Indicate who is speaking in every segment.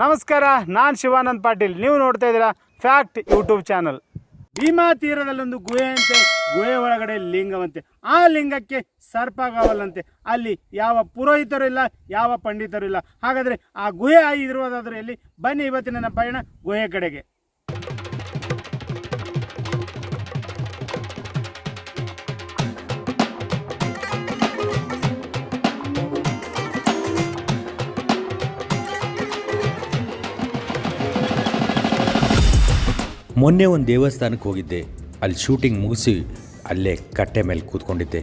Speaker 1: ನಮಸ್ಕಾರ, ನಾನು ಶಿವಾನಂದ್ ಪಾಟೀಲ್. ನೀವು ನೋಡ್ತಾ ಇದ್ದೀರಾ ಫ್ಯಾಕ್ಟ್ ಯೂಟ್ಯೂಬ್ ಚಾನಲ್. ಭೀಮಾ ತೀರದಲ್ಲೊಂದು ಗುಹೆ ಅಂತೆ, ಗುಹೆ ಒಳಗಡೆ ಲಿಂಗವಂತೆ. ಆ ಲಿಂಗಕ್ಕೆ ಸರ್ಪಗಾವಲಂತೆ ಅಲ್ಲಿ ಯಾವ ಪುರೋಹಿತರು ಇಲ್ಲ, ಯಾವ ಪಂಡಿತರು ಇಲ್ಲ. ಹಾಗಾದರೆ ಆ ಗುಹೆ ಇರುವುದಾದ್ರೆ ಎಲ್ಲಿ ಬನ್ನಿ ಇವತ್ತಿನ ಪಯಣ ಗುಹೆ ಕಡೆಗೆ.
Speaker 2: ಮೊನ್ನೆ ಒಂದು ದೇವಸ್ಥಾನಕ್ಕೆ ಹೋಗಿದ್ದೆ. ಅಲ್ಲಿ ಶೂಟಿಂಗ್ ಮುಗಿಸಿ ಅಲ್ಲೇ ಕಟ್ಟೆ ಮೇಲೆ ಕೂತ್ಕೊಂಡಿದ್ದೆ.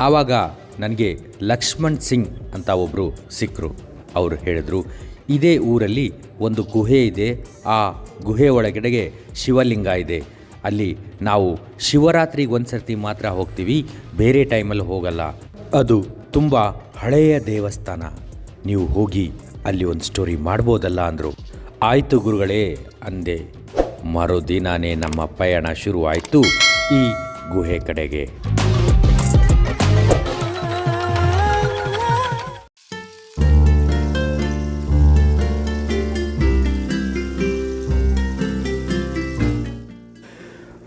Speaker 2: ಆವಾಗ ನನಗೆ ಲಕ್ಷ್ಮಣ್ ಸಿಂಗ್ ಅಂತ ಒಬ್ಬರು ಸಿಕ್ಕರು ಅವರು ಹೇಳಿದರು, ಇದೇ ಊರಲ್ಲಿ ಒಂದು ಗುಹೆ ಇದೆ. ಆ ಗುಹೆ ಒಳಗಡೆಗೆ ಶಿವಲಿಂಗ ಇದೆ. ಅಲ್ಲಿ ನಾವು ಶಿವರಾತ್ರಿಗೆ ಒಂದು ಸರ್ತಿ ಮಾತ್ರ ಹೋಗ್ತೀವಿ, ಬೇರೆ ಟೈಮಲ್ಲಿ ಹೋಗಲ್ಲ. ಅದು ತುಂಬ ಹಳೆಯ ದೇವಸ್ಥಾನ. ನೀವು ಹೋಗಿ ಅಲ್ಲಿ ಒಂದು ಸ್ಟೋರಿ ಮಾಡ್ಬೋದಲ್ಲ ಅಂದರು. ಆಯಿತು ಗುರುಗಳೇ, ಅಂದೆ. ಮರುದಿನಾನೇ ನಮ್ಮ ಪಯಣ ಶುರುವಾಯಿತು. ಈ ಗುಹೆ ಕಡೆಗೆ.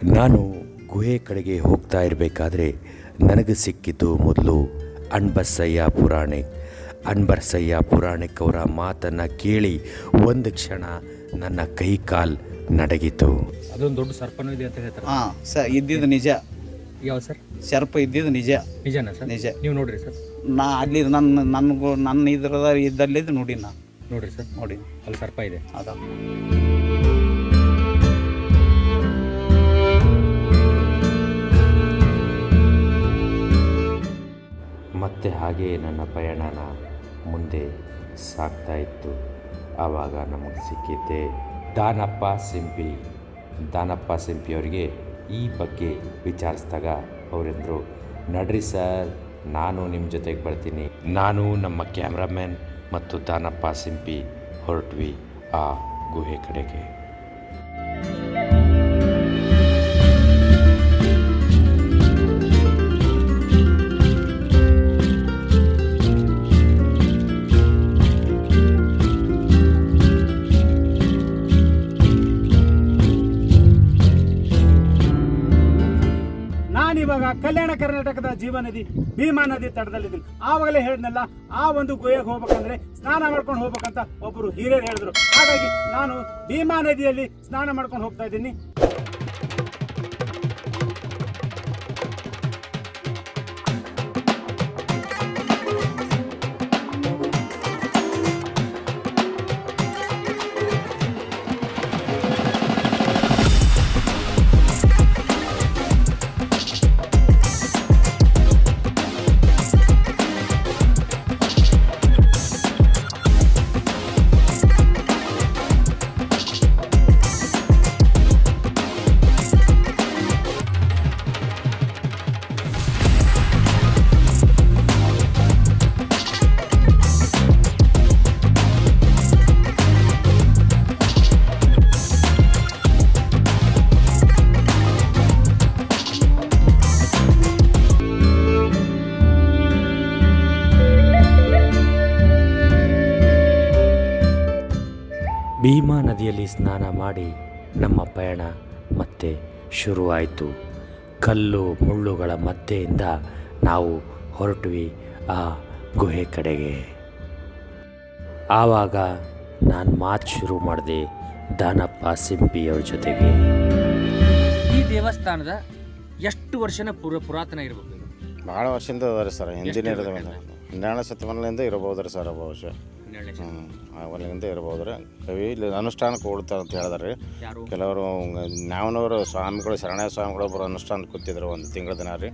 Speaker 2: ನಾನು ಗುಹೆ ಕಡೆಗೆ ಹೋಗ್ತಾ ಇರಬೇಕಾದ್ರೆ ನನಗೆ ಸಿಕ್ಕಿದ್ದು ಮೊದಲು ಅಣ್ಬಸಯ್ಯ ಪುರಾಣಿಕ್ ಅಣ್ಬರ್ಸಯ್ಯ ಪುರಾಣಿಕ್ ಅವರ ಮಾತನ್ನು ಕೇಳಿ ಒಂದು ಕ್ಷಣ ನನ್ನ ಕೈ ಕಾಲ್ ನಡಗಿತು
Speaker 3: ಅದೊಂದು ದೊಡ್ಡ ಸರ್ಪನೂ ಇದೆ ಅಂತ ಹೇಳ್ತಾರೆ.
Speaker 4: ಹಾ ಸರ್ ಇದ್ದಿದ್ದು ನಿಜ.
Speaker 3: ಯಾವ ಸರ್?
Speaker 4: ಸರ್ಪ ಇದ್ದಿದ್ದು ನಿಜ.
Speaker 3: ನಿಜನಾ ಸರ್?
Speaker 4: ನಿಜ.
Speaker 3: ನೀವು ನೋಡ್ರಿ ಸರ್.
Speaker 4: ನಾ ಅಲ್ಲಿ ನನ್ನ ನನಗೂ ನನ್ನ ಇದ್ರದ ಇದ್ದಲ್ಲಿದ್ದು ನೋಡಿ ನಾ.
Speaker 3: ನೋಡ್ರಿ ಸರ್.
Speaker 4: ನೋಡಿ.
Speaker 3: ಅಲ್ಲಿ ಸರ್ಪ ಇದೆ.
Speaker 4: ಅದ
Speaker 2: ಮತ್ತೆ ಹಾಗೆ ನನ್ನ ಪಯಣನ ಮುಂದೆ ಸಾಗ್ತಾ ಇತ್ತು. ಆವಾಗ ನಮಗೆ ಸಿಕ್ಕಿದ್ದೆ ದಾನಪ್ಪ ಸಿಂಪಿ. ದಾನಪ್ಪ ಸಿಂಪಿ ಅವರಿಗೆ ಈ ಬಗ್ಗೆ ವಿಚಾರಿಸಿದಾಗ ಅವರೆಂದರು, ನಡ್ರಿ ಸರ್, ನಾನು ನಿಮ್ಮ ಜೊತೆಗೆ ಬರ್ತೀನಿ. ನಾನು ನಮ್ಮ ಕ್ಯಾಮ್ರಾಮ್ಯಾನ್ ಮತ್ತು ದಾನಪ್ಪ ಸಿಂಪಿ ಹೊರಟ್ವಿ ಆ ಗುಹೆ ಕಡೆಗೆ.
Speaker 1: ಜೀವ ನದಿ, ಭೀಮಾ ನದಿ ತಡದಲ್ಲಿದ್ದೀನಿ ಆವಾಗಲೇ ಹೇಳಿದ್ನಲ್ಲ, ಆ ಒಂದು ಗುಹೆಗೆ ಹೋಗ್ಬೇಕಂದ್ರೆ ಸ್ನಾನ ಮಾಡ್ಕೊಂಡು ಹೋಗ್ಬೇಕಂತ ಒಬ್ಬರು ಹಿರಿಯರು ಹೇಳಿದ್ರು. ಹಾಗಾಗಿ ನಾನು ಭೀಮಾ ನದಿಯಲ್ಲಿ ಸ್ನಾನ ಮಾಡ್ಕೊಂಡು ಹೋಗ್ತಾ ಇದ್ದೀನಿ.
Speaker 2: ಭೀಮಾ ನದಿಯಲ್ಲಿ ಸ್ನಾನ ಮಾಡಿ ನಮ್ಮ ಪಯಣ ಮತ್ತೆ ಶುರುವಾಯಿತು. ಕಲ್ಲು ಮುಳ್ಳುಗಳ ಮಧ್ಯೆಯಿಂದ ನಾವು ಹೊರಟ್ವಿ ಆ ಗುಹೆ ಕಡೆಗೆ. ಆವಾಗ ನಾನು ಮಾತು ಶುರು ಮಾಡಿದೆ ದಾನಪ್ಪ ಸಿಂಪಿಯವ್ರ ಜೊತೆಗೆ.
Speaker 3: ಈ ದೇವಸ್ಥಾನದ ಎಷ್ಟು ವರ್ಷನ ಪುರ ಪುರಾತನ ಇರಬಹುದು ಬಹಳ
Speaker 5: ಭಾಳ ವರ್ಷದಿಂದ ಅದ ರೀ ಸರ್ ಇಂಜಿನಿಯರ್ ಹನ್ನೆರಡನೇ ಶತಮಾನದಿಂದ ಇರಬಹುದು ರೀ ಸರ್ ಬಹುಶಃ. ಹ್ಞೂ ಅವಲಿಂದ ಇರ್ಬೋದು ರೀ ಕವಿ ಇಲ್ಲಿ ಅನುಷ್ಠಾನಕ್ಕೆ ಕೊಡ್ತಾರೆ ಅಂತ ಹೇಳಿದಾರೆ ರೀ
Speaker 3: ಯಾರು?
Speaker 5: ಕೆಲವರು ನ್ಯಾವನವರು ಸ್ವಾಮಿಗಳು ಶರಣ ಸ್ವಾಮಿಗಳು ಒಬ್ಬರು ಅನುಷ್ಠಾನ ಕೂತಿದ್ರು ಒಂದು ತಿಂಗಳ ದಿನ ರೀ.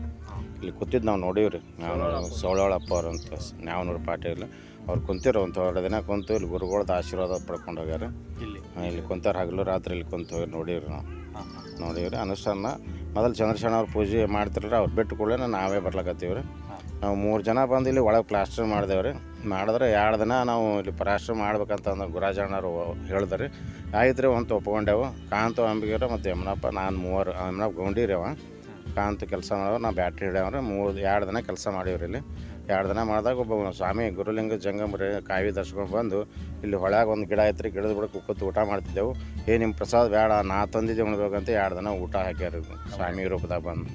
Speaker 5: ಇಲ್ಲಿ ಕೂತಿದ್ದು ನಾವು ನೋಡೀವಿ ರೀ ನಾವು ಸೌಳಾಳಪ್ಪ ಅವ್ರು ಅಂತ ನ್ಯಾವನೂರು ಪಾಟೀಲ್ ಅವ್ರು ಕುಂತಿರು ಒಂದು ಎರಡು ದಿನ ಕುಂತು ಇಲ್ಲಿ ಗುರುಗಳದ ಆಶೀರ್ವಾದ ಪಡ್ಕೊಂಡು ಹೋಗ್ಯಾರ
Speaker 3: ಇಲ್ಲಿ?
Speaker 5: ಇಲ್ಲಿ ಕುಂತಾರ ಹಗಲು ರಾತ್ರಿ ಇಲ್ಲಿ ಕುಂತು ಹೋಗಿ ನೋಡೀವಿ ನಾವು.
Speaker 3: ನೋಡೀವಿ ಹಾಂ.
Speaker 5: ಅನುಷ್ಠಾನ ಮೊದಲು ಚಂದ್ರಶೇಣ ಅವ್ರು ಪೂಜೆ ಮಾಡ್ತಿರ್ರಿ ಅವ್ರು ಬಿಟ್ಟು ಕೂಡಲೇ ನಾವೇ ಬರ್ಲಕತ್ತೀವಿ ರೀ ನಾವು ಮೂರು ಜನ ಬಂದು ಇಲ್ಲಿ ಒಳಗೆ ಪ್ಲಾಸ್ಟರ್ ಮಾಡಿದೆವು ರೀ ಮಾಡಿದ್ರೆ ಎರಡು ದಿನ ನಾವು ಇಲ್ಲಿ ಪ್ಲಾಸ್ಟರ್ ಮಾಡ್ಬೇಕಂತ ಅಂದ ಗುರಾಜಣ್ಣರು ಹೇಳಿದ್ರಿ. ಆಯ್ತು ರೀ ಒಂದು ಒಪ್ಕೊಂಡೆವು ಕಾಂತ, ಅಂಬಿಗೆರ ಮತ್ತು ಯಮನಪ್ಪ, ನಾನು ಮೂವರು, ಯಮನಪ್ಪ ಗೌಂಡಿರಿ ಅವ. ಕಾಂತ ಕೆಲಸ ಮಾಡೋರು, ನಾವು ಬ್ಯಾಟ್ರಿ ಹಿಡಿಯವ್ರೆ. ಮೂರು, ಎರಡು ದಿನ ಕೆಲಸ ಮಾಡೀವ್ರಿ ಇಲ್ಲಿ. ಎರಡು ದಿನ ಮಾಡಿದಾಗ ಒಬ್ಬ ಸ್ವಾಮಿ ಗುರುಲಿಂಗ ಜಂಗಮ್ರಿ ಕಾವಿ ದರ್ಶಕೊಂಡು ಬಂದು ಇಲ್ಲಿ ಹೊಳ್ಯಾಗ ಒಂದು ಗಿಡ ಐತ್ರಿ, ಗಿಡದ ಬಿಡಕ್ಕೆ ಕೂತು ಊಟ ಮಾಡ್ತಿದ್ದೆವು. ಏ ನಿಮ್ಮ ಪ್ರಸಾದ ಬೇಡ ನಾ ತಂದಿದ್ದೆ ಉಣ್ಬೇಕಂತ ಎರಡು ದಿನ ಊಟ ಹಾಕ್ಯಾರ ಸ್ವಾಮಿ ರೂಪದಾಗ ಬಂದು.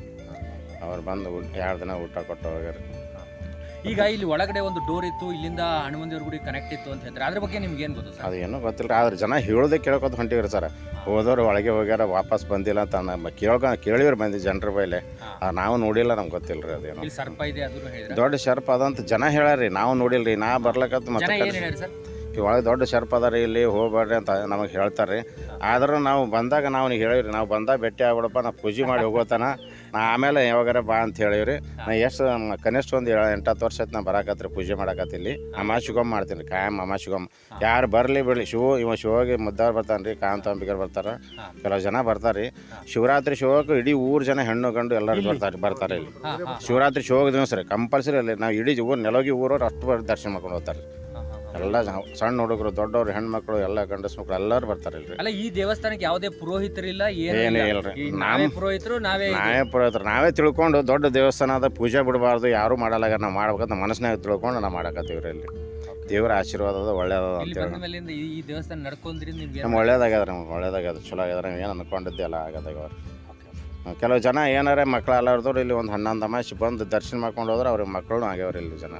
Speaker 5: ಅವ್ರು ಬಂದು ಎರಡು ದಿನ ಊಟ ಕೊಟ್ಟು ಹೋಗ್ಯಾರ.
Speaker 3: ಈಗ ಇಲ್ಲಿ ಒಳಗಡೆ ಒಂದು ಡೋರ್ ಇತ್ತು ಇಲ್ಲಿಂದ ಹನುಮಂದಿಯವ್ರ ಗುಡಿ ಕನೆಕ್ಟ್ ಇತ್ತು ಅಂತ ಹೇಳ್ತಾರೆ. ಅದ್ರ ಬಗ್ಗೆ ನಿಮ್ಗೆ ಏನು ಗೊತ್ತು ಸರ್?
Speaker 5: ಅದೇನೋ ಗೊತ್ತಿಲ್ಲ. ಆದ್ರೆ ಜನ ಹೇಳೋದೇ ಕೇಳ್ಕೊತ ಹೊಂಟಿವ್ರಿ ಸರ್. ಹೋದವ್ರು ಒಳಗೆ ಹೋಗ್ಯಾರ ವಾಪಸ್ ಬಂದಿಲ್ಲ ಅಂತ ಕೇಳ ಕೇಳ್ಕ ಕೇಳಿವ್ರಿ ಬಂದಿ ಜನರ ಬೈಲೆ. ನಾವು ನೋಡಿಲ್ಲ ನಮ್ಗೆ ಗೊತ್ತಿಲ್ಲ ರೀ ಅದೇನು.
Speaker 3: ಇಲ್ಲಿ ಸರ್ಪ ಇದೆ ಹೇಳಿದ್ರೆ?
Speaker 5: ದೊಡ್ಡ ಶರ್ಪ್ ಅದಂತ ಜನ ಹೇಳ್ಯಾರಿ ನಾವು ನೋಡಿಲ್ರಿ ನಾ ಬರ್ಲಕತ್
Speaker 3: ಜನ
Speaker 5: ಮತ್ತೆ
Speaker 3: ಏನು ಹೇಳ್ಯಾರ ಸರ್?
Speaker 5: ಈ ಒಳಗೆ ದೊಡ್ಡ ಶರ್ಪ್ ಅದ ರೀ ಇಲ್ಲಿ ಹೋಗ್ಬೇಡ್ರಿ ಅಂತ ನಮಗೆ ಹೇಳ್ತಾರೆ ಆದರೂ ನಾವು ಬಂದಾಗ ನಾವು ಹೇಳಿವ್ರಿ ನಾವು ಬಂದಾಗ ಭೇಟಿ ಆಗ್ಬಿಡಪ್ಪ ನಾವು ಪೂಜೆ ಮಾಡಿ ಹೋಗೋತನ. ಆಮೇಲೆ ಯಾವಾಗಾರ ಬಾ ಅಂತ ಹೇಳಿವ್ರಿ. ನಾ ಎಷ್ಟು ಕನಿಷ್ಠ ಒಂದು ಏಳು ಎಂಟತ್ತು ವರ್ಷ ಆಯ್ತು ನಾ ಬರಾಕತ್ರಿ ಪೂಜೆ ಮಾಡಕತ್ತಿಲ್ಲಿ. ಅಮಾಶಿಗೊಮ್ಮ ಮಾಡ್ತೀನಿ ರೀ ಕಾಯಂ ಅಮಾಶಿಗೊಮ್ಮ ಯಾರು ಬರಲಿ ಬಿಡಲಿ ಶಿವ ಇವ ಶಿವಗೆ ಮುದ್ದಾರ್ ಬರ್ತಾನೆ ರೀ ಕಾಂತ ಅಂಬಿಕರ್ ಬರ್ತಾರೆ. ಕೆಲವು ಜನ ಬರ್ತಾರೆ. ರೀ ಶಿವರಾತ್ರಿ ಶಿವಕ್ಕೆ ಇಡೀ ಊರು ಜನ ಹೆಣ್ಣು ಗಂಡು ಎಲ್ಲರೂ ಬರ್ತಾರೆ ಬರ್ತಾರೆ ಇಲ್ಲಿ. ಶಿವರಾತ್ರಿ ಶಿವಗೆ ದಿವಸ ರೀ ಕಂಪಲ್ಸರಿ ಅಲ್ಲಿ ನಾವು ಇಡೀ ಊರು ನೆಲೋಗಿ ಊರವ್ರು ಅಷ್ಟು ದರ್ಶನ ಮಾಡ್ಕೊಂಡು ಹೋಗ್ತಾರೆ ಎಲ್ಲ ಸಣ್ಣ ಹುಡುಗರು ದೊಡ್ಡವರು ಹೆಣ್ಮಕ್ಳು ಎಲ್ಲ ಗಂಡಸ್ ಮಕ್ಳು ಎಲ್ಲರೂ ಬರ್ತಾರೆ ಇಲ್ರಿ.
Speaker 3: ಅಲ್ಲ ಈ ದೇವಸ್ಥಾನಕ್ಕೆ ಯಾವುದೇ ಪುರೋಹಿತರಿಲ್ಲ
Speaker 5: ಏನೂ ಇಲ್ರಿ.
Speaker 3: ನಾವೇ ಪುರೋಹಿತರು ನಾವೇ.
Speaker 5: ನಾವೇ ಪುರೋಹಿತರು. ನಾವೇ ತಿಳ್ಕೊಂಡು ದೊಡ್ಡ ದೇವಸ್ಥಾನ ಅದ ಪೂಜೆ ಬಿಡಬಾರ್ದು ಯಾರು ಮಾಡಲ್ಲ ನಾವು ಮಾಡ್ಬೇಕಂತ ಮನಸ್ಸಿನಾಗ ತಿಳ್ಕೊಂಡು ನಾವು ಮಾಡಕತ್ತೀವಿ ರೀ ಇಲ್ಲಿ ದೇವ್ರ ಆಶೀರ್ವಾದ ಅದ
Speaker 3: ಒಳ್ಳೇದ ಮೇಲಿಂದ ಈ ಈ ದೇವಸ್ಥಾನ ನಡ್ಕೊಂಡ್ರಿ ನಿಮ್ಗೆ
Speaker 5: ನಮ್ಗೆ ಒಳ್ಳೇದಾಗ್ಯದ ನಮ್ಗೆ ಒಳ್ಳೇದಾಗ್ಯದ ಚಲೋ ಆಗ್ಯದ ನಾವು ಏನು ಅನ್ಕೊಂಡಿದ್ದೆ ಎಲ್ಲ ಆಗದಾಗ ಕೆಲವು ಜನ ಏನಾರ ಮಕ್ಳು ಅಲ್ಲಾರ್ದವ್ರು ಇಲ್ಲಿ ಒಂದು ಹನ್ನೊಂದು ಅಮಾಸಿ ಬಂದು ದರ್ಶನ ಮಾಡ್ಕೊಂಡು ಹೋದ್ರೆ ಅವ್ರಿಗೆ ಮಕ್ಕಳು ಆಗ್ಯಾವ್ರಿ ಇಲ್ಲಿ ಜನ.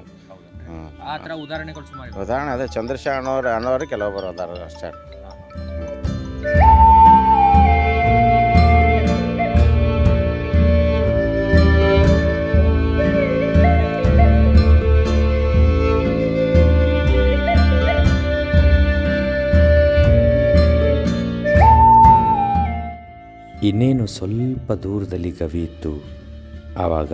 Speaker 3: ಆ ಥರ ಉದಾಹರಣೆಗಳು ಸುಮಾರು
Speaker 5: ಉದಾಹರಣೆ ಅದೇ ಚಂದ್ರಶೇಖರ್ ಅಣ್ಣವ್ರು ಅನ್ನೋರು ಕೆಲವೊಬ್ಬರು ಅದಾರ ಅಷ್ಟೇ.
Speaker 2: ಇನ್ನೇನು ಸ್ವಲ್ಪ ದೂರದಲ್ಲಿ ಕವಿ ಇತ್ತು ಆವಾಗ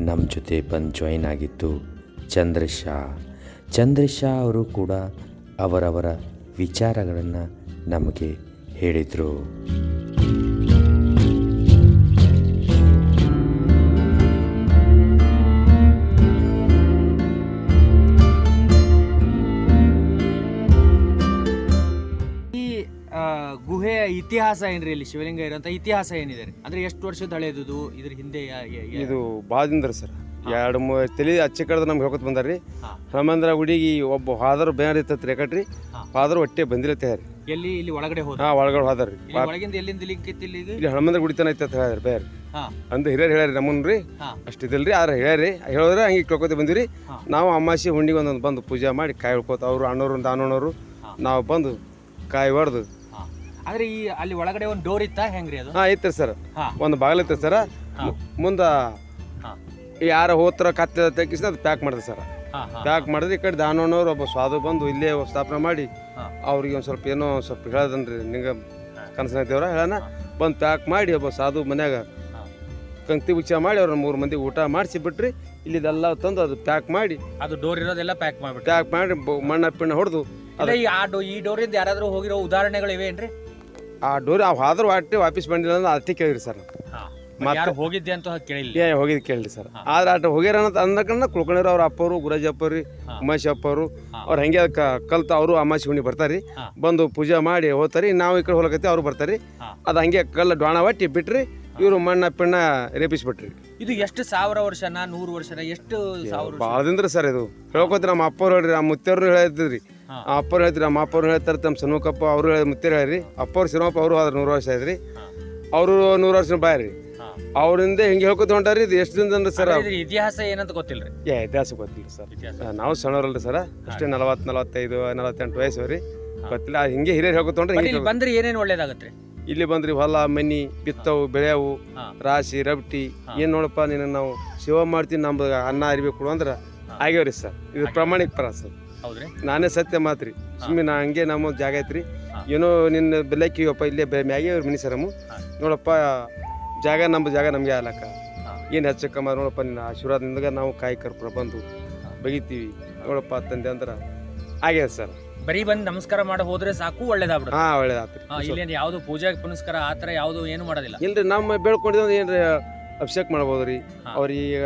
Speaker 2: ನಮ್ಮ ಜೊತೆ ಬಂದು ಜಾಯಿನ್ ಆಗಿತ್ತು. ಚಂದ್ರಶಾ. ಚಂದ್ರಶಾ ಅವರು ಕೂಡ ಅವರವರ ವಿಚಾರಗಳನ್ನು ನಮಗೆ ಹೇಳಿದರು.
Speaker 3: ಗುಹೆಯ ಇತಿಹಾಸ ಏನ್ರಿ ಇಲ್ಲಿ ಶಿವಲಿಂಗ ಇರುವಂತ ಇತಿಹಾಸ ಏನಿದೆ? ಅಂದ್ರೆ ಎಷ್ಟು ವರ್ಷದ ಹಳೆಯದು ಇದ್ರ ಹಿಂದೆ ಯಾ- ಯಾ- ಯಾ-
Speaker 6: ಇದು ಬಾದಿಂದ್ರ ಸರ್. ಎರಡು ಮೂರು ತಲೆ ಹಚ್ಚಿ ಕಡ್ದು ನಮ್ಗೆ ಹೇಳ್ಕೊತ ಬಂದಾರ್ರಿ
Speaker 3: ರೀ.
Speaker 6: ಹನುಮಂದ್ರ ಗುಡಿಗೆ ಒಬ್ಬ ಹಾದರು ಬೇರೆ ಇರ್ತೈತೆ ರೇಕಟ್ರಿ
Speaker 3: ಹಾ.
Speaker 6: ಹಾದರು ಹೊಟ್ಟೆ ಬಂದಿರತ್ತೆ ರೀ
Speaker 3: ಎಲ್ಲಿ ಇಲ್ಲಿ ಒಳಗಡೆ ಹೋದ
Speaker 6: ಹಾಂ ಒಳಗಡೆ ಹೋದಾರ್ರಿ
Speaker 3: ಇಲ್ಲಿ ಒಳಗಿಂದ ಎಲ್ಲಿಂದ
Speaker 6: ಇಲ್ಲಿ ಹನುಮಂದ್ರ ಗುಡಿ ತನ ಐತೆ ಹೇಳ್ರಿ ಬೇರೆ. ಅಂದ ಹಿರಿಯರು ಹೇಳ್ಯಾರಿ ನಮ್ಮನ್ನ ರೀ. ಅಷ್ಟು ಇದಿಲ್ರಿ ಆದ್ರೆ ಹೇಳ್ಯಾರಿ ಹೇಳಿದ್ರೆ ಹಂಗೆ ಕೇಳ್ಕೊತ ಬಂದಿರಿ ನಾವು ಅಮಾಸಿ ಹುಂಡಿಗೆ ಒಂದೊಂದು ಬಂದು ಪೂಜೆ ಮಾಡಿ ಕಾಯಿ ಹಿಡ್ಕೋತ ಅವರು ಅಣ್ಣವ್ರು ದಾನೋಣರು. ನಾವು ಬಂದು ಕಾಯಿ ಹೊಡೆದು
Speaker 3: ಹಾ. ಆದ್ರೆ ಈ ಅಲ್ಲಿ ಒಳಗಡೆ ಒಂದು ಡೋರ್ ಇತ್ತ ಹೆಂಗ್ರಿ ಅದು?
Speaker 6: ಹಾಂ ಐತ್ರಿ ಸರ್. ಒಂದು ಬಾಗಿಲು ಐತೆ ಸರ್. ಮುಂದೆ. ಯಾರ ಹೋತ್ರ ಕತ್ತೆ ತೆಗಿಸಿ ಅದು ಪ್ಯಾಕ್ ಮಾಡಿದೆ ಸರ್. ಪ್ಯಾಕ್ ಮಾಡಿದ್ರೆ ಈ ಕಡೆ ದಾನೋನವ್ರು ಒಬ್ಬ ಸ್ವಾದು ಬಂದು ಇಲ್ಲೇ ಸ್ಥಾಪನೆ ಮಾಡಿ. ಅವ್ರಿಗೆ ಒಂದು ಸ್ವಲ್ಪ ಏನೋ ಸ್ವಲ್ಪ ಹೇಳ್ದನ್ರಿ ನಿಂಗೆ ಕನಸಿನ ದೇವ್ರ ಹೇಳೋಣ. ಬಂದು ಪ್ಯಾಕ್ ಮಾಡಿ ಒಬ್ಬ ಸಾಧು ಮನ್ಯಾಗ. ಕಂಕ್ತಿ ಉಚ್ಚ ಮಾಡಿ ಅವ್ರ ಮೂರು ಮಂದಿ ಊಟ ಮಾಡಿಸಿ ಬಿಟ್ರಿ ಇಲ್ಲಿದೆಲ್ಲ ತಂದು ಅದು ಪ್ಯಾಕ್ ಮಾಡಿ
Speaker 3: ಅದು ಡೋರ್ ಇರೋದೆಲ್ಲ ಪ್ಯಾಕ್ ಮಾಡಿ
Speaker 6: ಪ್ಯಾಕ್ ಮಾಡಿ ಮಣ್ಣ ಪಿಣ್ಣ ಹೊಡೆದು
Speaker 3: ಈ ಆ ಡೋ ಈ ಡೋರಿಂದ ಯಾರಾದರೂ ಹೋಗಿರೋ ಉದಾಹರಣೆಗಳು ಏನ್ರಿ
Speaker 6: ಆ ಡೋರ್ ಆದ್ರೂ ವಾಟಿ ವಾಪಸ್ ಬಂದಿಲ್ಲ ಅಂದ್ರೆ ಅದಕ್ಕೆ ಕೇಳಿರಿ ಸರ್.
Speaker 3: ಯಾರು ಹೋಗಿದ್ದೆ ಅಂತ ಕೇಳಿಲ್ಲ.
Speaker 6: ಏ ಹೋಗಿದ್ ಕೇಳಿರಿ ಸರ್. ಆದ್ರೆ ಆಟ ಹೋಗ್ಯಾರ ಅಂತ ಅಂದಕನ್ನ ಕುಳ್ಕೊಂಡಿರ ಅವ್ರ ಅಪ್ಪರು ಗುರಾಜಿ ಅಪ್ಪರಿ. ಉಮೇಶ್ ಅಪ್ಪರು
Speaker 3: ಅವ್ರ
Speaker 6: ಅವ್ರು ಹಂಗೆ ಕಲ್ತು ಅವರು ಅಮಾಸಿ ಹುಣ್ಣಿ ಬರ್ತಾರಿ. ಬಂದು ಪೂಜೆ ಮಾಡಿ ಹೋಗ್ತಾರಿ ನಾವು ಈ ಕಡೆ ಹೋಲಕತ್ತಿ ಅವ್ರು ಬರ್ತಾರಿ. ಅದು ಹಂಗೆ ಕಲ್ಲ ಡೊಣ ಒಟ್ಟಿ ಬಿಟ್ರಿ ಇವರು ಮಣ್ಣ ಪಿಣ್ಣ ರೇಪಿಸ್ಬಿಟ್ರಿ.
Speaker 3: ಇದು ಎಷ್ಟು ಸಾವಿರ ವರ್ಷನ ನೂರು ವರ್ಷನ ಎಷ್ಟು ಸಾವಿರ
Speaker 6: ಸರ್ ಇದು. ಹೇಳ್ಕೊತಿ ನಮ್ಮ ಅಪ್ಪರು ಹೇಳ್ರಿ ನಮ್ಮ
Speaker 3: ಮುತ್ತರು
Speaker 6: ಹೇಳಿದ್ರಿ ಅಪ್ಪರು ಹೇಳ್ತೀರಿ ನಮ್ಮ ಅಪ್ಪರು ಹೇಳ್ತಾರೆ ತಮ್ಮ ಸಣ್ಣಕಪ್ಪ ಅವರು ಹೇಳಿ ಮುತ್ತೇರು ಹೇಳ್ರಿ. ಅಪ್ಪವ್ರು ಸಿನಿಮಪ್ಪ ಅವರು ಆದ್ರೆ ನೂರು ವರ್ಷ ಆಯ್ತ್ರಿ. ಅವರು ನೂರು ವರ್ಷ ಬಾಯ್ರಿ. ಅವರಿಂದ ಹೆಂಗೆ ಹೇಳ್ಕೊತ ಹೊಂಟಾರಿ ಇದು ಎಷ್ಟು ದಿನದ ಸರ್
Speaker 3: ಇದ್ರ ಇತಿಹಾಸ ಏನಂತ ಗೊತ್ತಿಲ್ರಿ?
Speaker 6: ಏ ಇತಿಹಾಸ ಗೊತ್ತಿಲ್ಲ ಸರ್.
Speaker 3: ಇತಿಹಾಸ.
Speaker 6: ನಾವು ಸಣ್ಣವ್ರಲ್ರಿ ಸರ್. ಅಷ್ಟೇ ನಲವತ್ತು ನಲವತ್ತೈದು ನಲವತ್ತೆಂಟು ವಯಸ್ಸು ರೀ ಗೊತ್ತಿಲ್ಲ ಅದು ಹಿಂಗೆ ಹಿರಿಯರು
Speaker 3: ಬಟ್
Speaker 6: ಹಿಂಗೆ
Speaker 3: ಇಲ್ಲಿ ಬಂದ್ರೆ ಏನೇನು ಒಳ್ಳೇದಾಗತ್ರಿ
Speaker 6: ಇಲ್ಲಿ ಬಂದ್ರಿ ಹೊಲ ಮನಿ ಬಿತ್ತವು ಬೆಳೆಯವು
Speaker 3: ಹಾ.
Speaker 6: ರಾಶಿ ರಬ್ಟಿ.
Speaker 3: ಹಾ.
Speaker 6: ಏನ್ ನೋಡಪ್ಪ ನಿನ್ನ ನಾವು ಶಿವ ಮಾಡ್ತೀವಿ ನಮ್ದು ಅನ್ನ ಅರಿಬೇಕು ಕೊಡು ಅಂದ್ರೆ
Speaker 3: ಹಾ.
Speaker 6: ಆಗ್ಯಾವ್ರಿ ಸರ್. ಇದು ಪ್ರಾಮಾಣಿಕ ಪರ ಸರ್.
Speaker 3: ಹೌದ್ರಿ?
Speaker 6: ನಾನೇ ಸತ್ಯ ಮಾತ್ರಿ ಸುಮ್ಮನೆ ನಾ ಹಂಗೆ ನಮ್ಮ ಜಾಗ ಐತ್ರಿ.
Speaker 3: ಹಾ.
Speaker 6: ಏನೋ ನಿನ್ನ ಬೆಲೆಕ್ಕಿವಪ್ಪ ಇಲ್ಲೇ ಬೆ ಮ್ಯಾಗೆ ಅವ್ರ ಮನಿ ಸರಮು
Speaker 3: ಹಾ.
Speaker 6: ನೋಡಪ್ಪ ಜಾಗ ನಮ್ಮ ಜಾಗ ನಮಗೆ ಆಲಕ್ಕ ಏನು ಹೆಚ್ಚು ಕಮ್ಮ ನೋಡಪ್ಪ ನಿನ್ನ ಆಶೀರ್ವಾದದಿಂದ ನಾವು ಕಾಯಿ ಕರ್ಪುರ ಬಂದು ಬಗಿತೀವಿ. ನೋಡಪ್ಪ ತಂದೆ ಅಂದ್ರೆ ಆಗ್ಯದ ಸರ್.
Speaker 3: ಬರೀ ಬಂದು ನಮಸ್ಕಾರ ಮಾಡಿ ಹೋದ್ರೆ ಸಾಕು ಒಳ್ಳೇದಾಗ್ಬಿಡ
Speaker 6: ಹಾಂ
Speaker 3: ಒಳ್ಳೇದಾಗ್ತದೆ. ಇಲ್ಲೇನು ಯಾವುದು ಪೂಜೆ ಪುನಸ್ಕಾರ ಆ ಥರ ಯಾವುದು ಏನು ಮಾಡೋದಿಲ್ಲ.
Speaker 6: ಇಲ್ರಿ ನಮ್ಮ ಬೆಳ್ಕೊಂಡಿದ್ದು ಏನ್ರಿ ಅಭಿಷೇಕ ಮಾಡ್ಬೋದು
Speaker 3: ರೀ
Speaker 6: ಅವ್ರಿಗೆ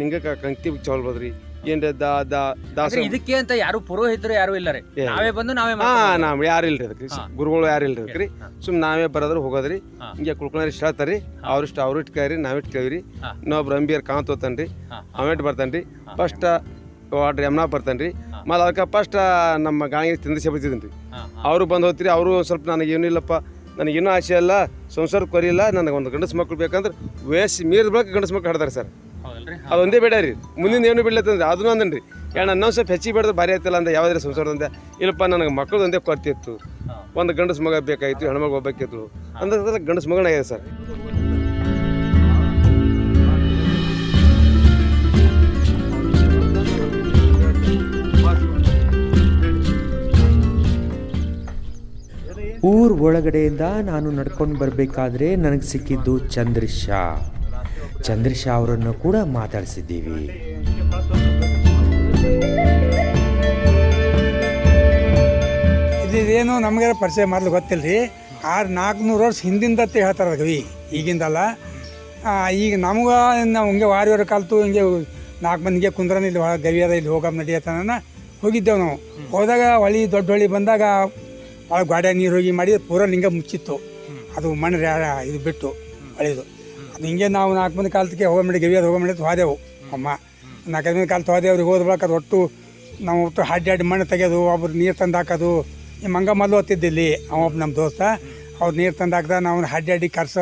Speaker 6: ನಿಂಗಕ್ಕೆ ಕಂಕ್ತಿ ಚೊಲ್ಬೋದ್ರಿ. ಏನ್ರಿ ದಾ ದಾ ದಾಸ
Speaker 3: ಇದಕ್ಕೆ ಅಂತ ಯಾರು ಪುರೋಹಿತರು ಯಾರು ಇಲ್ಲ ರೀ
Speaker 6: ಏ.
Speaker 3: ನಾವೇ ಬಂದು ನಾವೇ
Speaker 6: ಹಾ
Speaker 3: ಮಾಡ್ಕೊಂಡು
Speaker 6: ನಾವ್ ಯಾರು ಇಲ್ರಿ ಅದಕ್ಕೆ
Speaker 3: ಹಾ.
Speaker 6: ಗುರುಗಳು ಯಾರು ಇಲ್ರಿ
Speaker 3: ಹಾ.
Speaker 6: ಸುಮ್ ನಾವೇ ಬರೋದ್ರ ಹೋಗೋದ್ರಿ
Speaker 3: ಹಾ.
Speaker 6: ಹಿಂಗೆ ಕುಳ್ಕೊಂಡ್ರಿ ಇಷ್ಟ ಹೇಳ್ತಾರಿ ಅವ್ರಿಷ್ಟ ಅವ್ರು ಇಟ್ಟು ಕೇಳ್ರಿ ನಾವಿಟ್ ಕೇಳಿರಿ
Speaker 3: ಹಾ.
Speaker 6: ಅಂಬಿಯರ್ ಕಾಂತ್ ಹೋತಾನ್ರಿ
Speaker 3: ಹಾ.
Speaker 6: ಅವೇಟ್ ಬರ್ತಾನ್ರಿ
Speaker 3: ಹಾ.
Speaker 6: ಫಸ್ಟ್ ವಾಡ್ರಿ ಯಮ್ನಾ ಬರ್ತಾನ್ರಿ
Speaker 3: ಹಾ.
Speaker 6: ಮತ್ತು ಅದಕ್ಕೆ ಫಸ್ಟ್ ನಮ್ಮ ಗಾಣಿಗೆ ತಿಂದಿಸಿ ಬರ್ತಿದ್ದೀನಿ
Speaker 3: ಹಾ, ಹಾ.
Speaker 6: ಅವರು ಬಂದು ಹೋಗ್ತೀರಿ ಅವರು ಸ್ವಲ್ಪ ನನಗೆ ಏನಿಲ್ಲಪ್ಪ ನನಗೇನೂ ಆಸೆ ಅಲ್ಲ ಸಂಸಾರ ಕೊರಿಲ್ಲ ನನಗೆ ಒಂದು ಗಂಡಸು ಮಕ್ಕಳು ಬೇಕಂದ್ರೆ ವಯಸ್ಸು ಮೀರಿದ ಬಳಿಕ ಗಂಡಸು ಮಕ್ಕಳು ಹಾಡ್ತಾರೆ ಸರ್ ಅದೊಂದೇ ಬೇಡ ರೀ. ಮುಂದಿನ ಏನು ಬಿಡ್ಲತ್ತಂದ್ರೆ ಅದನ್ನು ಅಂದನ್ರಿ. ಯಾಣ ಅನ್ನೋ ಸ್ವಲ್ಪ ಹೆಚ್ಚಿಗೆ ಬೇಡದ್ರೆ ಭಾರಿ ಆಯ್ತಲ್ಲ ಅಂದ ಯಾವ್ದಾರ ಸಂಸಾರದಂದೆ ಇಲ್ಲಪ್ಪ ನನಗೆ ಮಕ್ಕಳು ಒಂದೇ ಕೊರತೆ ಇತ್ತು.
Speaker 3: ಹಾ.
Speaker 6: ಒಂದು ಗಂಡಸು ಮಗ ಬೇಕಾಗಿತ್ತು ಹೆಣ್ಮಗ ಹೋಗ್ಬೇಕಿತ್ತು ಅಂದ್ರೆ ಗಂಡಸು ಮಗನಾಗಿದೆ ಸರ್.
Speaker 2: ಊರ್ ಒಳಗಡೆಯಿಂದ ನಾನು ನಡ್ಕೊಂಡು ಬರಬೇಕಾದ್ರೆ ನನಗೆ ಸಿಕ್ಕಿದ್ದು ಚಂದ್ರಶಾ. ಚಂದ್ರಶಾ ಅವರನ್ನು ಕೂಡ ಮಾತಾಡಿಸಿದ್ದೀವಿ.
Speaker 7: ಇದೇನು ನಮಗೆ ಪರಿಚಯ ಮಾಡಲು ಗೊತ್ತಿಲ್ಲ ರೀ ಆರು ನಾಲ್ಕುನೂರು ವರ್ಷ ಹಿಂದಿಂದ ಹೇಳ್ತಾರ ಕವಿ. ಈಗಿಂದಲ್ಲ. ಈಗ ನಮ್ಗೆ ನಾವು ಹಿಂಗೆ ವಾರಿಯವ್ರ ಕಲ್ತು, ಹಿಂಗೆ ನಾಲ್ಕು ಮಂದಿಗೆ ಕುಂದ್ರನ ಇಲ್ಲಿ ಒಳಗೆ ಗವಿ ಅದ, ಇಲ್ಲಿ ಹೋಗಮ್ ನಡಿಯತನ ಹೋಗಿದ್ದೆವು ನಾವು. ಹೋದಾಗ ಹೊಳಿ ದೊಡ್ಡ ಹೊಳಿ ಬಂದಾಗ ಒಳಗೆ ಗ್ವಾಡ್ಯಾಗ ನೀರು ಹೋಗಿ ಮಾಡಿ ಪೂರ ಲಿಂಗ ಮುಚ್ಚಿತ್ತು. ಅದು ಮಣ್ಣು ಇದು ಬಿಟ್ಟು ಹೊಳಿದು. ಹಿಂಗೆ ನಾವು ನಾಲ್ಕು ಮಂದಿ ಕಾಲಕ್ಕೆ ಹೋಗಮಡಿ ಗವಿ ಅದು ಹೋಗಮಡಿ ಹೋದೆವು ಅಮ್ಮ ನಾಲ್ಕೈದು ಮಂದಿ ಕಾಲ ಹೋದೆವು ಅವ್ರಿಗೆ ಹೋದ ಬಳಿಕ ಅದು ಒಟ್ಟು ನಾವು ಒಟ್ಟು ಹಡ್ಡಿ ಮಣ್ಣು ತೆಗೆಯೋದು ಒಬ್ರು ನೀರು ತಂದು ಹಾಕೋದು. ಈ ಮಂಗ ಮೊದಲು ಹೊತ್ತಿದ್ದಿಲ್ಲಿ ಅವ ನಮ್ಮ ದೋಸ್ತ. ಅವ್ರು ನೀರು ತಂದು ಹಾಕ್ದ ನಾವು ಹಡ್ಡಿ ಅಡ್ಡಿ ಕರ್ಸ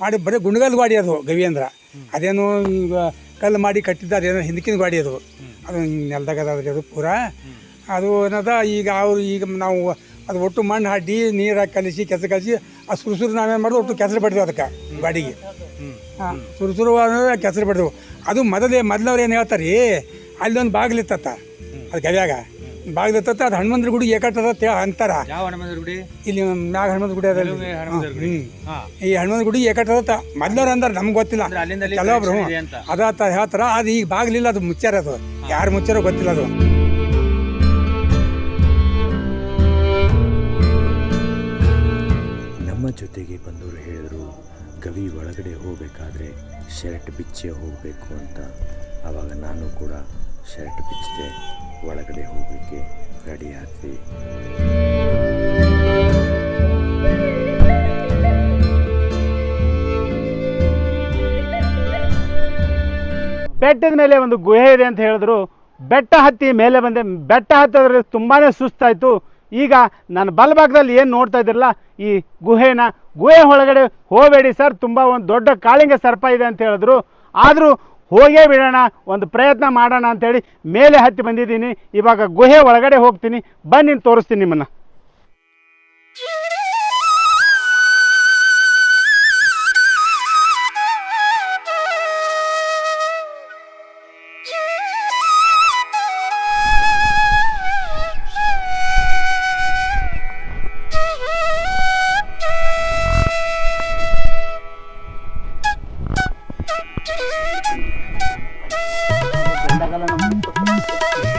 Speaker 7: ಮಾಡಿ ಬರೀ ಗುಂಡಗಲ್ ಗಾಡಿ ಅದು ಗವಿ ಅಂದ್ರೆ. ಅದೇನು ಕಲ್ಲು ಮಾಡಿ ಕಟ್ಟಿದ್ದ ಅದೇನೋ ಹಿಂದಕ್ಕಿನ ಗಾಡಿ ಅದು. ಅದು ನೆಲದಾಗ ಅದ ಅದು ಪೂರ. ಅದು ಏನದ ಈಗ ಅವ್ರು ಈಗ ನಾವು ಅದು ಒಟ್ಟು ಮಣ್ಣು ಹಾಡಿ ನೀರು ಹಾಕಿ ಕಲಿಸಿ ಕೆಸರು ಕಲಿಸಿ ಆ ಸುರುಸುರು ನಾವೇನು ಮಾಡೋದು ಒಟ್ಟು ಕೆಸರು ಬಿಡ್ತೀವಿ ಅದಕ್ಕೆ ಗಾಡಿಗೆ. ಸುರುಸುರು ಅಂದ್ರೆ ಕೆಸರು ಬಿಡ್ದು. ಅದು ಮೊದಲೇ ಮೊದಲವ್ರು ಏನು ಹೇಳ್ತಾರೆ ರೀ ಅಲ್ಲೊಂದು ಬಾಗಿಲಿತ್ತತ್ತ. ಅದು ಗವ್ಯಾಗ. ಬಾಗಿಲಿತ್ತತ್ತ ಅದು ಹನುಮಂದ್ರ ಗುಡಿ ಏಕಟ್ಟದ ತೇ ಅಂತಾರ.
Speaker 3: ಯಾವ ಹನುಮಂತರ ಗುಡಿ?
Speaker 7: ಇಲ್ಲಿ ನಾಗ ಹನುಮಂತ ಗುಡಿ ಅದ. ಈ ಹನುಮಂತ ಗುಡಿ ಏಕಟ್ಟದ ಮೊದಲವ್ರು ಅಂದ್ರೆ ನಮ್ಗೆ ಗೊತ್ತಿಲ್ಲ.
Speaker 3: ಅಂದ್ರೆ ಅಲ್ಲಿಂದ ಅಲ್ಲಿ
Speaker 7: ಕೆಲವೊಬ್ರು
Speaker 3: ಅದ
Speaker 7: ಅದಾತ ಹೇಳ್ತಾರ ಅದು ಈಗ ಬಾಗಿಲಿಲ್ಲ ಅದು ಮುಚ್ಚಾರ ಅದು. ಯಾರು ಮುಚ್ಚಾರೋ ಗೊತ್ತಿಲ್ಲ ಅದು.
Speaker 2: ನಮ್ಮ ಜೊತೆಗೆ ಹೇಳಿದರು ಗವಿ ಒಳಗಡೆ ಹೋಗಬೇಕಾದ್ರೆ ಶರ್ಟ್ ಬಿಚ್ಚೆ ಹೋಗಬೇಕು ಅಂತ ಆವಾಗ ನಾನು ಕೂಡ ಶರ್ಟ್ ಬಿಚ್ಚದೆ. ಒಳಗಡೆ ಹೋಗಲಿಕ್ಕೆ ರೆಡಿ ಆದ್ವಿ
Speaker 1: ಬೆಟ್ಟದ ಮೇಲೆ ಒಂದು ಗುಹೆ ಇದೆ ಅಂತ ಹೇಳಿದ್ರು. ಬೆಟ್ಟ ಹತ್ತಿ ಮೇಲೆ ಬಂದೆ. ಬೆಟ್ಟ ಹತ್ತೋದ್ರೆ ತುಂಬಾ ಸುಸ್ತಾಯಿತು. ಈಗ ನಾನು ಬಲಭಾಗದಲ್ಲಿ ಏನು ನೋಡ್ತಾ ಇದ್ದಿರಲ್ಲ, ಈ ಗುಹೆನ, ಗುಹೆ ಒಳಗಡೆ ಹೋಗಬೇಡಿ ಸರ್, ತುಂಬ ಒಂದು ದೊಡ್ಡ ಕಾಳಿಂಗ ಸರ್ಪ ಇದೆ ಅಂತ ಹೇಳಿದ್ರು. ಆದರೂ ಹೋಗೇ ಬಿಡೋಣ, ಒಂದು ಪ್ರಯತ್ನ ಮಾಡೋಣ ಅಂತೇಳಿ ಮೇಲೆ ಹತ್ತಿ ಬಂದಿದ್ದೀನಿ. ಇವಾಗ ಗುಹೆ ಒಳಗಡೆ ಹೋಗ್ತೀನಿ. ಬನ್ನಿ, ತೋರಿಸ್ತೀನಿ ನಿಮ್ಮನ್ನು. regálanos un poco.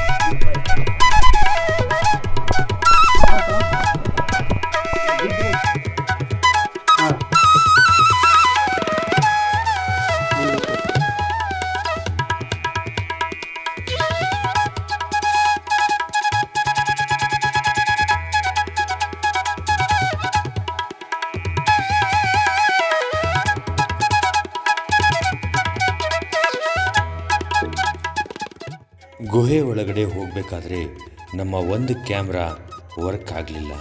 Speaker 2: ಗುಹೆ ಒಳಗಡೆ ಹೋಗಬೇಕಾದ್ರೆ ನಮ್ಮ ಒಂದು ಕ್ಯಾಮ್ರಾ ವರ್ಕ್ ಆಗಲಿಲ್ಲ.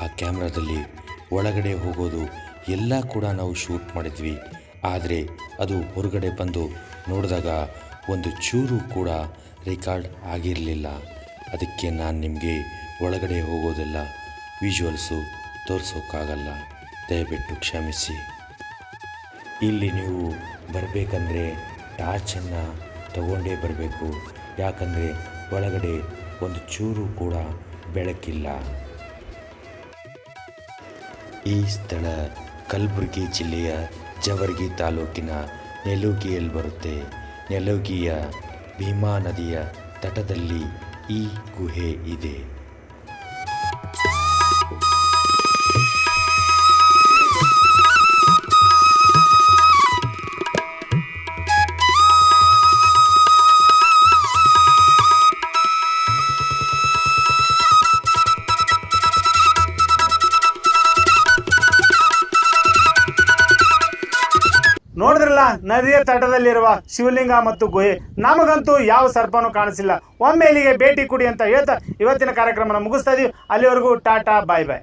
Speaker 2: ಆ ಕ್ಯಾಮ್ರಾದಲ್ಲಿ ಒಳಗಡೆ ಹೋಗೋದು ಎಲ್ಲ ಕೂಡ ನಾವು ಶೂಟ್ ಮಾಡಿದ್ವಿ. ಆದರೆ ಅದು ಹೊರಗಡೆ ಬಂದು ನೋಡಿದಾಗ ಒಂದು ಚೂರು ಕೂಡ ರೆಕಾರ್ಡ್ ಆಗಿರಲಿಲ್ಲ. ಅದಕ್ಕೆ ನಾನು ನಿಮಗೆ ಒಳಗಡೆ ಹೋಗೋದೆಲ್ಲ ವಿಜುವಲ್ಸು ತೋರಿಸೋಕ್ಕಾಗಲ್ಲ. ದಯವಿಟ್ಟು ಕ್ಷಮಿಸಿ. ಇಲ್ಲಿ ನೀವು ಬರಬೇಕಂದ್ರೆ ಟಾರ್ಚನ್ನು ತಗೊಂಡೇ ಬರಬೇಕು. ಯಾಕಂದರೆ ಒಳಗಡೆ ಒಂದು ಚೂರು ಕೂಡ ಬೆಳಕಿಲ್ಲ. ಈ ಸ್ಥಳ ಕಲಬುರಗಿ ಜಿಲ್ಲೆಯ ಜವರ್ಗಿ ತಾಲೂಕಿನ ನೆಲುಗಿಯಲ್ಲಿ ಬರುತ್ತೆ. ನೆಲುಗಿಯ ಭೀಮಾ ನದಿಯ ತಟದಲ್ಲಿ ಈ ಗುಹೆ ಇದೆ.
Speaker 1: ನದಿಯ ತಟದಲ್ಲಿರುವ ಶಿವಲಿಂಗ ಮತ್ತು ಗುಹೆ. ನಮಗಂತೂ ಯಾವ ಸರ್ಪನೂ ಕಾಣಿಸಿಲ್ಲ. ಒಮ್ಮೆ ಇಲ್ಲಿಗೆ ಭೇಟಿ ಕೊಡಿ ಅಂತ ಹೇಳ್ತಾ ಇವತ್ತಿನ ಕಾರ್ಯಕ್ರಮನ ಮುಗಿಸ್ತಾ ಇದೀವಿ. ಅಲ್ಲಿವರೆಗೂ ಟಾಟಾ, ಬಾಯ್ ಬಾಯ್.